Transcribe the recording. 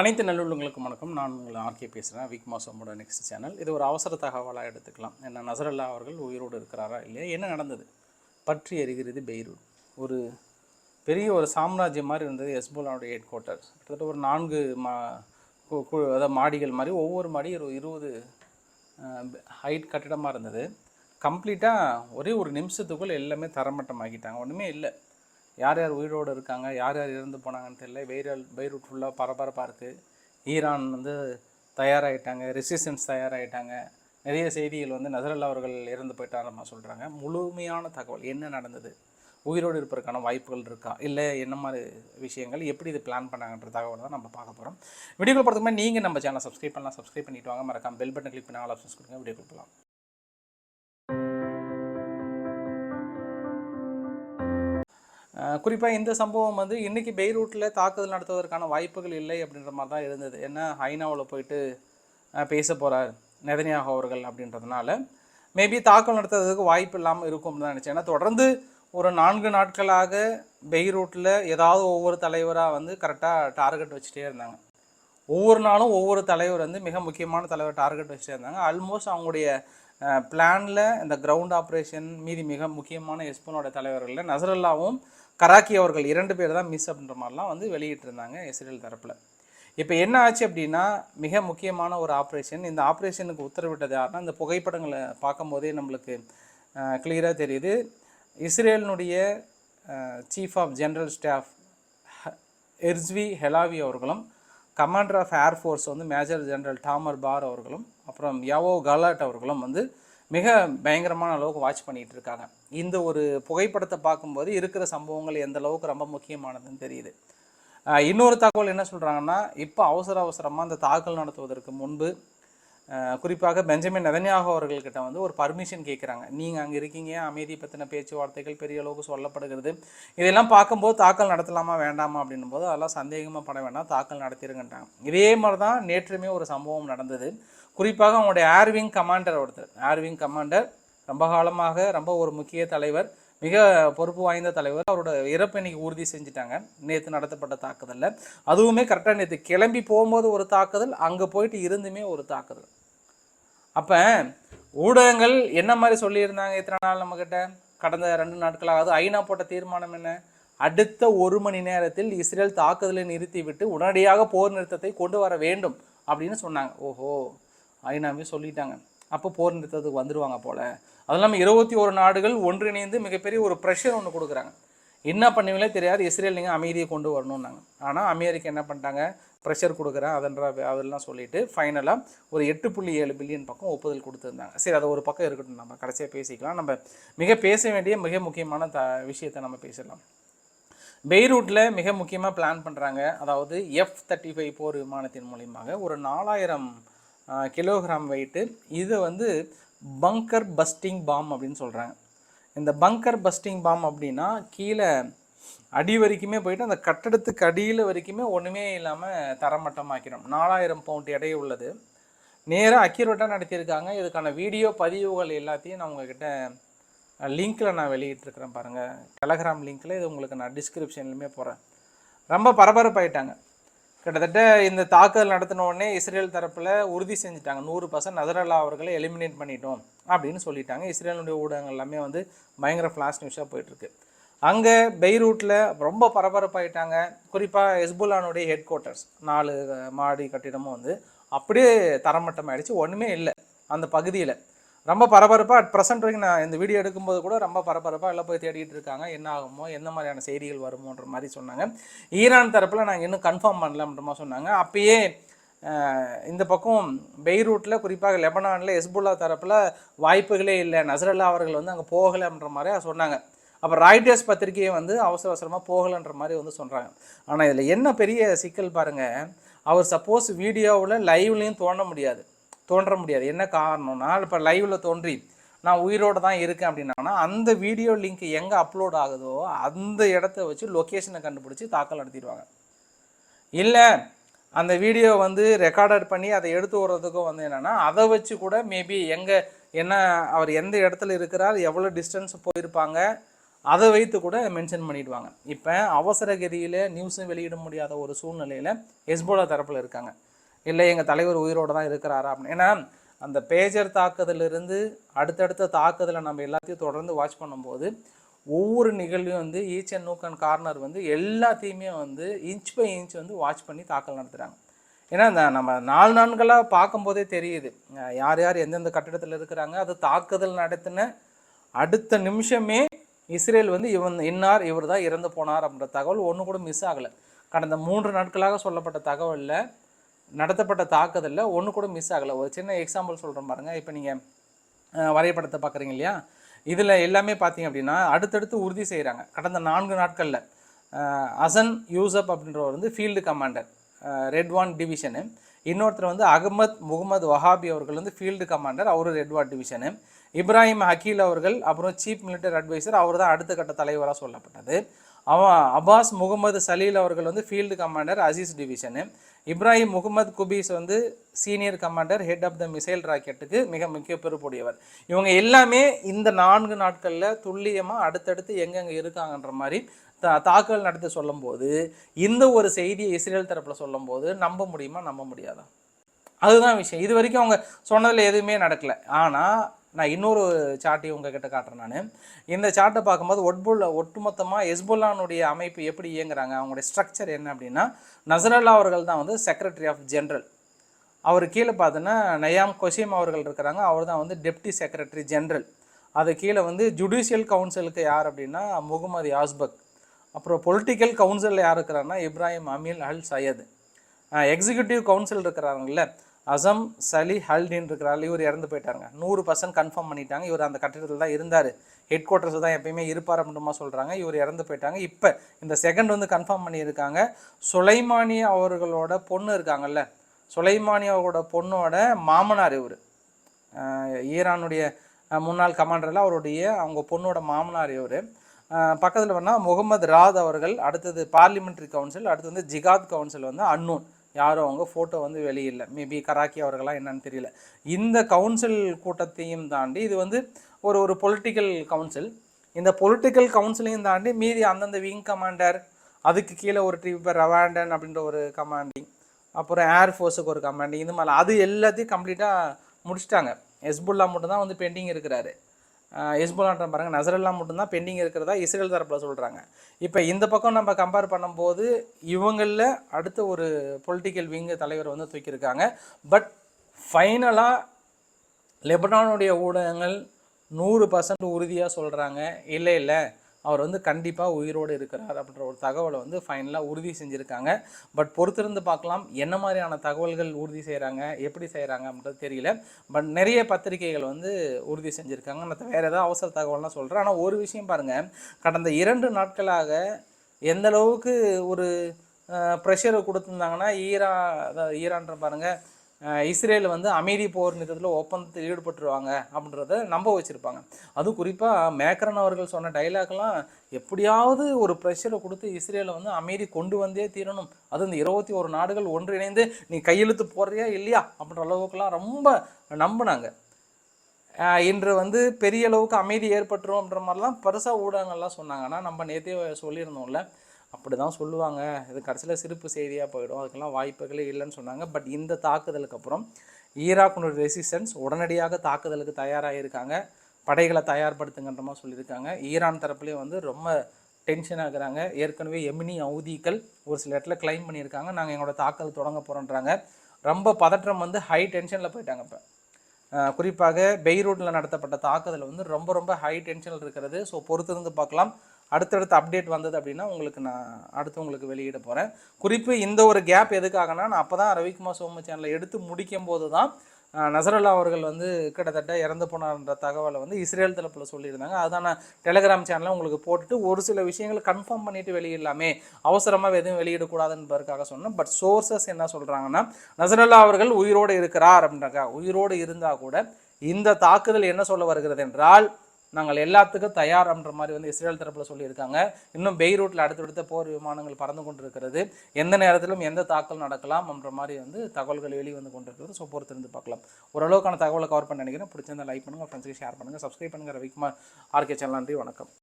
அனைத்து நல்லுள்ளங்களுக்கும் வணக்கம். நான் உங்களை ஆர்கே பேசுகிறேன் வீக் மாசமோட நெக்ஸ்ட் சேனல் இது ஒரு அவசர தகவலாக எடுத்துக்கலாம். என்ன நசரல்லா அவர்கள் உயிரோடு இருக்கிறாரா இல்லையா? என்ன நடந்தது? பற்றி எரிகிறது பெய்ரூட் ஒரு பெரிய ஒரு சாம்ராஜ்யம் மாதிரி இருந்தது எஸ்போலாவுடைய ஹெட் குவார்ட்டர்ஸ் கிட்டத்தட்ட ஒரு நான்கு மா அதாவது மாடிகள் மாதிரி ஒவ்வொரு மாடி ஒரு இருபது ஹைட் கட்டிடமாக இருந்தது. கம்ப்ளீட்டாக ஒரே ஒரு நிமிஷத்துக்குள் எல்லாமே தரமட்டமாக்கிட்டாங்க. ஒன்றுமே இல்லை. யார் யார் உயிரோடு இருக்காங்க யார் யார் இறந்து போனாங்கன்னு தெரியல. பெய்ரல் பெய்ரூட் ஃபுல்லாக பரபரப்பாக இருக்குது ஈரான் வந்து தயாராகிட்டாங்க ரெசிஸ்டன்ஸ் தயாராகிட்டாங்க நிறைய செய்திகள் வந்து நசரல்லா அவர்கள் இறந்து போயிட்டாரம்மா சொல்கிறாங்க முழுமையான தகவல் என்ன நடந்தது? உயிரோடு இருப்பதற்கான வாய்ப்புகள் இருக்கா? இல்லை என்ன மாதிரி விஷயங்கள்? எப்படி இது பிளான் பண்ணாங்கன்ற தகவலை தான் நம்ம பார்க்க போகிறோம் வீடியோ போகிறதுக்கு நீங்கள் நம்ம சேனல் சப்ஸ்கிரைப் பண்ணலாம். சப்ஸ்கிரைப் பண்ணிவிட்டு வாங்க. மறக்காம பெல் பட்டன் கிளிக் பண்ணி ஆல் ஆப்ஷன்ஸ் கொடுங்க. வீடியோ போகலாம். குறிப்பாக இந்த சம்பவம் வந்து இன்றைக்கி பெய்ரூட்டில் தாக்குதல் நடத்துவதற்கான வாய்ப்புகள் இல்லை அப்படின்ற மாதிரி தான் இருந்தது. ஏன்னா ஹைனாவில் போயிட்டு பேச போகிறார் நெதனியாக அவர்கள் அப்படின்றதுனால. மேபி தாக்குதல் நடத்துறதுக்கு வாய்ப்பு இல்லாமல் இருக்கும்னு தான் நினச்சேன். ஏன்னா தொடர்ந்து ஒரு நான்கு நாட்களாக பெய்ரூட்டில் ஏதாவது ஒவ்வொரு தலைவராக வந்து கரெக்டாக டார்கெட் வச்சுட்டே இருந்தாங்க. ஒவ்வொரு நாளும் ஒவ்வொரு தலைவர் வந்து மிக முக்கியமான தலைவர் டார்கெட் வச்சுட்டே இருந்தாங்க. ஆல்மோஸ்ட் அவங்களுடைய பிளானில் இந்த கிரவுண்ட் ஆப்ரேஷன் மீதி மிக முக்கியமான எஸ்பனோட தலைவர்களில் நசரல்லாவும் கராக்கி அவர்கள் இரண்டு பேர் தான் மிஸ் அப்படின்ற மாதிரிலாம் வந்து வெளியிட்டிருந்தாங்க இஸ்ரேல் தரப்பில். இப்போ என்ன ஆச்சு அப்படின்னா மிக முக்கியமான ஒரு ஆப்ரேஷன் இந்த ஆப்ரேஷனுக்கு உத்தரவிட்டது யாருன்னா இந்த புகைப்படங்களை பார்க்கும்போதே நம்மளுக்கு கிளியராக தெரியுது. இஸ்ரேலினுடைய chief of general staff Herzi Halevi அவர்களும் கமாண்டர் ஆஃப் ஏர்ஃபோர்ஸ் வந்து மேஜர் ஜெனரல் டாமர் பார் அவர்களும் அப்புறம் யாவோ கலாட் அவர்களும் வந்து மிக பயங்கரமான அளவுக்கு வாட்ச் பண்ணிகிட்டு இருக்காங்க. இந்த ஒரு புகைப்படத்தை பார்க்கும்போது இருக்கிற சம்பவங்கள் எந்த அளவுக்கு ரொம்ப முக்கியமானதுன்னு தெரியுது. இன்னொரு தகவல் என்ன சொல்கிறாங்கன்னா இப்போ அவசர அவசரமாக இந்த தாக்கல் நடத்துவதற்கு முன்பு குறிப்பாக பெஞ்சமின் நெதன்யாக அவர்கள்கிட்ட வந்து ஒரு பர்மிஷன் கேட்குறாங்க நீங்கள் அங்கே இருக்கீங்க அமைதி பற்றின பேச்சுவார்த்தைகள் பெரிய அளவுக்கு சொல்லப்படுகிறது. இதெல்லாம் பார்க்கும்போது தாக்கல் நடத்தலாமா வேண்டாமா அப்படின்னும் போது அதெல்லாம் சந்தேகமாக பட வேண்டாம் தாக்கல் நடத்திருங்கன்றாங்க. இதே மாதிரி தான் நேற்றுமே ஒரு சம்பவம் நடந்தது. குறிப்பாக அவங்களுடைய ஏர்விங் கமாண்டர் ஒருத்தர். ஏர்விங் கமாண்டர் ரொம்ப காலமாக ரொம்ப ஒரு முக்கிய தலைவர் மிக பொறுப்பு வாய்ந்த தலைவர். அவரோட இறப்பு இன்னைக்கு உறுதி செஞ்சுட்டாங்க. நேற்று நடத்தப்பட்ட தாக்குதலில். அதுவுமே கரெக்டாக நேற்று கிளம்பி போகும்போது ஒரு தாக்குதல் அங்கே போயிட்டு இருந்துமே ஒரு தாக்குதல். அப்போ ஊடகங்கள் என்ன மாதிரி சொல்லியிருந்தாங்க இத்தனை நாள் நம்மக்கிட்ட கடந்த ரெண்டு நாட்களாக அது ஐநா போட்ட தீர்மானம் என்ன? அடுத்த ஒரு மணி நேரத்தில் இஸ்ரேல் தாக்குதலை நிறுத்திவிட்டு உடனடியாக போர் நிறுத்தத்தை கொண்டு வர வேண்டும் அப்படின்னு சொன்னாங்க. ஓஹோ. ஐநாவே சொல்லிட்டாங்க. அப்போ போர் நிறுத்தத்துக்கு வந்துடுவாங்க போல். அது இல்லாமல் இருபத்தி ஒரு நாடுகள் ஒன்றிணைந்து மிகப்பெரிய ஒரு ப்ரெஷர் ஒன்று கொடுக்குறாங்க. என்ன பண்ணுவீங்களே தெரியாது. இஸ்ரேல் நீங்கள் அமைதியை கொண்டு வரணும்னாங்க. ஆனால் அமெரிக்கா என்ன பண்ணிட்டாங்க? ப்ரெஷர் கொடுக்குறேன் அதன்ற அதெல்லாம் சொல்லிவிட்டு ஃபைனலாக ஒரு எட்டு புள்ளி ஏழு பில்லியன் பக்கம் ஒப்புதல் கொடுத்துருந்தாங்க. சரி அதை ஒரு பக்கம் இருக்கட்டும். நம்ம கடைசியாக பேசிக்கலாம். நம்ம மிக பேச வேண்டிய மிக முக்கியமான த விஷயத்தை நம்ம பேசலாம் பெய்ரூட்டில் மிக முக்கியமாக பிளான் பண்ணுறாங்க அதாவது எஃப் தேர்ட்டி ஃபைவ் போர் விமானத்தின் மூலியமாக ஒரு நாலாயிரம் கிலோகிராம் வெயிட்டு இதை வந்து பங்கர் பஸ்டிங் பாம் அப்படின்னு சொல்கிறாங்க இந்த பங்கர் பஸ்டிங் பாம் அப்படின்னா கீழே அடி வரைக்குமே போயிட்டு அந்த கட்டடத்துக்கு அடியில் வரைக்குமே ஒன்றுமே இல்லாமல் தரமட்டமாக்கிறோம் நாலாயிரம் பவுண்ட் எடை உள்ளது. நேராக அக்யூரேட்டாக நடத்தியிருக்காங்க. இதுக்கான வீடியோ பதிவுகள் எல்லாத்தையும் நான் உங்ககிட்ட லிங்க்கில் நான் வெளியிட்டிருக்கிறேன் பாருங்கள் டெலகிராம் லிங்க்கில் இது உங்களுக்கு நான் டிஸ்கிரிப்ஷன்லையுமே போகிறேன் ரொம்ப பரபரப்பாயிட்டாங்க. கிட்டத்தட்ட இந்த தாக்குதல் நடத்தின உடனே இஸ்ரேல் தரப்பில் உறுதி செஞ்சுட்டாங்க. நூறு பர்சன்ட் நசரல்லா அவர்களை எலிமினேட் பண்ணிட்டோம் அப்படின்னு சொல்லிட்டாங்க. இஸ்ரேலுடைய ஊடகங்கள் எல்லாமே வந்து பயங்கர ஃப்ளாஷ் நியூஸாக போயிட்டுருக்கு. அங்கே பெய்ரூட்டில் ரொம்ப பரபரப்பாயிட்டாங்க. குறிப்பாக ஹெஸ்புல்லானுடைய ஹெட் குவார்ட்டர்ஸ் நாலு மாடி கட்டிடமும் வந்து அப்படியே தரமட்டம் ஆயிடுச்சு ஒன்றுமே இல்லை. அந்த பகுதியில் ரொம்ப பரபரப்பாக அட் ப்ரெசென்ட் வரைக்கும் நான் இந்த வீடியோ எடுக்கும்போது கூட ரொம்ப பரபரப்பாக எல்லாம் போய் தேடிட்டு இருக்காங்க. என்ன ஆகுமோ எந்த மாதிரியான செய்திகள் வருமோன்ற மாதிரி சொன்னாங்க. ஈரான் தரப்பில் நாங்கள் இன்னும் கன்ஃபார்ம் பண்ணலன்ற மாதிரி சொன்னாங்க. அப்பயே இந்த பக்கம் பெய்ரூட்டில் குறிப்பாக லெபனானில் எஸ்புல்லா தரப்பில் வாய்ப்புகளே இல்லை. நசரல்லா அவர்கள் வந்து அங்கே போகலைன்ற மாதிரி சொன்னாங்க. அப்போ ராய்டர்ஸ் பத்திரிகையை வந்து அவசர அவசரமாக போகலைன்ற மாதிரி வந்து சொல்கிறாங்க ஆனால் இதில் என்ன பெரிய சிக்கல் பாருங்கள் அவர் சப்போஸ் வீடியோவில் லைவ்லையும் தோண்ட முடியாது. தோன்ற முடியாது. என்ன காரணம்னா இப்போ லைவில் தோன்றி நான் உயிரோடு தான் இருக்கேன் அப்படின்னா அந்த வீடியோ லிங்க் எங்கே அப்லோட் ஆகுதோ அந்த இடத்த வச்சு லொக்கேஷனை கண்டுபிடிச்சி தாக்கல் நடத்திடுவாங்க. இல்லை அந்த வீடியோ வந்து ரெக்கார்டட் பண்ணி அதை எடுத்து வர்றதுக்கும் வந்து என்னென்னா அதை வச்சு கூட மேபி எங்கே என்ன அவர் எந்த இடத்துல இருக்கிறார் எவ்வளோ டிஸ்டன்ஸ் போயிருப்பாங்க அதை வைத்து கூட மென்ஷன் பண்ணிடுவாங்க. இப்போ அவசரகதியில் நியூஸும் வெளியிட முடியாத ஒரு சூழ்நிலையில் ஹெஸ்போலா தரப்பில் இருக்காங்க. இல்லை எங்கள் தலைவர் உயிரோடு தான் இருக்கிறாரா அப்படின்னு. ஏன்னா அந்த பேஜர் தாக்குதலிருந்து அடுத்தடுத்த தாக்குதலை நம்ம எல்லாத்தையும் தொடர்ந்து வாட்ச் பண்ணும்போது ஒவ்வொரு நிகழ்வையும் வந்து each and nook and corner வந்து எல்லாத்தையுமே வந்து இன்ச் பை இன்ச் வந்து வாட்ச் பண்ணி தாக்கல் நடத்துகிறாங்க ஏன்னா இந்த நம்ம நாலு நான்களாக பார்க்கும்போதே தெரியுது. யார் யார் எந்தெந்த கட்டிடத்தில் இருக்கிறாங்க அது தாக்குதல் நடத்தின அடுத்த நிமிஷமே இஸ்ரேல் வந்து இவன் இன்னார் இவர் தான் இறந்து போனார் அப்படின்ற தகவல் ஒன்று கூட மிஸ் ஆகலை. கடந்த மூன்று நாட்களாக சொல்லப்பட்ட தகவலில் நடத்தப்பட்ட தாக்குதலில் ஒன்று கூட மிஸ் ஆகலை. ஒரு சின்ன எக்ஸாம்பிள் சொல்கிறேன் பாருங்கள் இப்போ நீங்கள் வரைபடத்தை பார்க்குறீங்க இல்லையா? இதில் எல்லாமே பார்த்தீங்க அப்படின்னா அடுத்தடுத்து உறுதி செய்கிறாங்க கடந்த நான்கு நாட்களில் அசன் யூசப் அப்படின்றவர் வந்து field commander red one division இன்னொருத்தர் வந்து அகமத் முகமது வஹாபி அவர்கள் வந்து ஃபீல்டு கமாண்டர் அவரு red one division Ibrahim Aqil அவர்கள் அப்புறம் சீஃப் மிலிட்டரி அட்வைசர் அவர் தான் அடுத்த கட்ட தலைவராக சொல்லப்பட்டது. அவன் அபாஸ் முகமது சலீல் அவர்கள் வந்து field commander Aziz division Ibrahim Mohammed Qubaisi வந்து senior commander head of the missile ராக்கெட்டுக்கு மிக முக்கிய பொறுப்புடையவர். இவங்க எல்லாமே இந்த நான்கு நாட்களில் துல்லியமாக அடுத்தடுத்து எங்கெங்கே இருக்காங்கன்ற மாதிரி தா தாக்குதல் நடத்தி சொல்லும்போது இந்த ஒரு செய்தியை இஸ்ரேல் தரப்பில் சொல்லும்போது நம்ப முடியுமா நம்ப முடியாதா? அதுதான் விஷயம். இது வரைக்கும் அவங்க சொன்னதில் எதுவுமே நடக்கலை. ஆனால் நான் இன்னொரு சார்ட்டையும் உங்ககிட்ட காட்டுறேன் நான். இந்த சார்ட்டை பார்க்கும்போது ஒட்புல் ஒட்டுமொத்தமாக எஸ்புல்லானுடைய அமைப்பு எப்படி இயங்குறாங்க அவங்களுடைய ஸ்ட்ரக்சர் என்ன அப்படின்னா நசரல்லா அவர்கள் தான் வந்து செக்ரட்டரி ஆஃப் ஜென்ரல் அவர் கீழே பார்த்தோன்னா நயாம் கொஷிம் அவர்கள் இருக்கிறாங்க அவர் தான் வந்து டெப்டி செக்ரட்டரி ஜென்ரல் அது கீழே வந்து ஜுடிஷியல் கவுன்சிலுக்கு யார் அப்படின்னா முகமது யாஸ்பக். அப்புறம் பொலிட்டிக்கல் கவுன்சிலில் யார் இருக்கிறாருன்னா Ibrahim Amil al Sayed executive council இருக்கிறாங்கல்ல அசம் சலி ஹல்டின் இருக்கிறாரு இவர் இறந்து போயிட்டாருங்க. நூறு பர்சன்ட் கன்ஃபார்ம் பண்ணிட்டாங்க. இவர் அந்த கட்டிடத்தில் தான் இருந்தார். ஹெட் குவார்ட்டர்ஸ் தான் எப்பயுமே இருப்பார் அப்படின்றமா சொல்கிறாங்க இவர் இறந்து போயிட்டாங்க. இப்போ இந்த செகண்ட் வந்து கன்ஃபார்ம் பண்ணியிருக்காங்க. சுலைமானி அவர்களோட பொண்ணு இருக்காங்கல்ல சுலைமானி அவரோட பொண்ணோட மாமனார் இவர். ஈரானுடைய முன்னாள் கமாண்டரில் அவருடைய அவங்க பொண்ணோட மாமனார் இவர். பக்கத்தில் வேணால் முகமது ராத் அவர்கள் அடுத்தது பார்லிமெண்ட்ரி கவுன்சில் அடுத்து வந்து ஜிகாத் கவுன்சில் வந்து அன்னூன். யாரும் அவங்க ஃபோட்டோ வந்து வெளியில்லை. மேபி கராக்கி அவர்களாக என்னன்னு தெரியல. இந்த கவுன்சில் கூட்டத்தையும் தாண்டி இது வந்து ஒரு ஒரு பொலிட்டிக்கல் கவுன்சில் இந்த பொலிட்டிக்கல் கவுன்சிலையும் தாண்டி மீதி அந்தந்த விங் கமாண்டர் அதுக்கு கீழே ஒரு ட்ரிப் ரவாண்டன் அப்படின்ற ஒரு கமாண்டிங் அப்புறம் ஏர் ஃபோர்ஸுக்கு ஒரு கமாண்டிங் இந்த மாதிரி அது எல்லாத்தையும் கம்ப்ளீட்டாக முடிச்சிட்டாங்க. ஹெஸ்புல்லா மட்டும் தான் வந்து பெண்டிங் இருக்கிறாரு. ஹெஸ்போலான்ற பாருங்க நசரெல்லாம் மட்டும்தான் பெண்டிங் இருக்கிறதா இஸ்ரேல் தரப்பில் சொல்கிறாங்க இப்போ இந்த பக்கம் நம்ம கம்பேர் பண்ணும்போது இவங்களில் அடுத்த ஒரு பொலிட்டிக்கல் விங்கு தலைவர் வந்து தூக்கியிருக்காங்க. பட் ஃபைனலாக லெபனானுடைய ஊடகங்கள் நூறு பர்சன்ட் உறுதியாக சொல்கிறாங்க இல்லை இல்லை. அவர் வந்து கண்டிப்பாக உயிரோடு இருக்கிறார் அப்படின்ற ஒரு தகவலை வந்து ஃபைனலாக உறுதி செஞ்சுருக்காங்க. பட் பொறுத்திருந்து பார்க்கலாம் என்ன மாதிரியான தகவல்கள் உறுதி செய்கிறாங்க எப்படி செய்கிறாங்க அப்படின்றது தெரியல. பட் நிறைய பத்திரிகைகள் வந்து உறுதி செஞ்சுருக்காங்க. மற்ற வேறு ஏதாவது அவசர தகவல்லாம் சொல்கிறேன் ஆனால் ஒரு விஷயம் பாருங்கள் கடந்த இரண்டு நாட்களாக எந்த அளவுக்கு ஒரு ப்ரெஷரை கொடுத்துருந்தாங்கன்னா ஈரா ஈரான்ற பாருங்கள் இஸ்ரேல் வந்து அமைதி போர் நிறுத்தத்தில் ஒப்பந்தத்தில் ஈடுபட்டுருவாங்க அப்படின்றத நம்ப வச்சுருப்பாங்க. அதுவும் குறிப்பாக மேக்ரன் அவர்கள் சொன்ன டைலாக்லாம் எப்படியாவது ஒரு ப்ரெஷரை கொடுத்து இஸ்ரேலை வந்து அமைதி கொண்டு வந்தே தீரணும். அது இந்த இருபத்தி ஒரு நாடுகள் ஒன்றிணைந்து நீ கையெழுத்து போடுறியா இல்லையா அப்படின்ற அளவுக்குலாம் ரொம்ப நம்பினாங்க. இன்று வந்து பெரிய அளவுக்கு அமைதி ஏற்பட்டுரும் அப்படின்ற மாதிரிலாம் பெருசாக ஊடகங்கள்லாம் சொன்னாங்க. ஆனால் நம்ம நேற்றே சொல்லியிருந்தோம்ல அப்படி தான் சொல்லுவாங்க. இது கடைசியில் சிறப்பு செய்தியாக போயிடும். அதுக்கெல்லாம் வாய்ப்புகளே இல்லைன்னு சொன்னாங்க. பட் இந்த தாக்குதலுக்கு அப்புறம் ஈராக்குனுடைய ரெசிஸ்டன்ஸ் உடனடியாக தாக்குதலுக்கு தயாராகிருக்காங்க படைகளை தயார்படுத்துங்கன்ற மாதிரி சொல்லியிருக்காங்க. ஈரான் தரப்புலேயும் வந்து ரொம்ப டென்ஷன் ஆகுறாங்க ஏற்கனவே எமினி அவுதிகள் ஒரு சில இடத்துல கிளைம் பண்ணியிருக்காங்க. நாங்கள் எங்களோட தாக்குதல் தொடங்க போகிறோன்றாங்க ரொம்ப பதற்றம் வந்து ஹை டென்ஷனில் போயிட்டாங்க இப்போ. குறிப்பாக பெய்ரூட்டில் நடத்தப்பட்ட தாக்குதல் வந்து ரொம்ப ரொம்ப ஹை டென்ஷனில் இருக்கிறது. ஸோ பொறுத்திருந்து பார்க்கலாம். அடுத்தடுத்த அப்டேட் வந்தது அப்படின்னா உங்களுக்கு நான் அடுத்து உங்களுக்கு வெளியிட போகிறேன் குறிப்பு இந்த ஒரு கேப் எதுக்காகனா நான் அப்போ தான் ரவிக்குமார் சோம சேனலை எடுத்து முடிக்கும் போது தான் நசரல்லா அவர்கள் வந்து கிட்டத்தட்ட இறந்து போனார்ன்ற தகவலை வந்து இஸ்ரேல் தரப்பில் சொல்லியிருந்தாங்க. அதான் நான் டெலிகிராம் சேனலில் உங்களுக்கு போட்டுட்டு ஒரு சில விஷயங்களை கன்ஃபார்ம் பண்ணிட்டு வெளியிடலாமே. அவசரமாக எதுவும் வெளியிடக்கூடாதுன்றதுக்காக சொன்னேன். பட் சோர்சஸ் என்ன சொல்கிறாங்கன்னா நசரல்லா அவர்கள் உயிரோடு இருக்கிறார் அப்படின்றாங்க உயிரோடு இருந்தால் கூட இந்த தாக்குதல் என்ன சொல்ல வருகிறது என்றால் நாங்கள் எல்லாத்துக்கும் தயார் அப்படின்ற மாதிரி வந்து இஸ்ரேல் தரப்பில் சொல்லியிருக்காங்க. இன்னும் பெய்ரூட்டில் அடுத்தடுத்த போர் விமானங்கள் பறந்து கொண்டிருக்கிறது. எந்த நேரத்திலும் எந்த தாக்கல் நடக்கலாம் அப்படின்ற மாதிரி வந்து தகவல்கள் வெளியே வந்து கொண்டிருக்கிறது. ஸோ பொறுத்திருந்து பார்க்கலாம். ஓரளவுக்கான தகவலை கவர் பண்ண நினைக்கிறேன். பிடிச்சிருந்தா லைக் பண்ணுங்கள் ஃப்ரெண்ட்ஸுக்கு ஷேர் பண்ணுங்கள் சப்ஸ்கிரைப் பண்ணுங்கள் ரவிக்குமார் ஆர்கே சேனல் நன்றி வணக்கம்.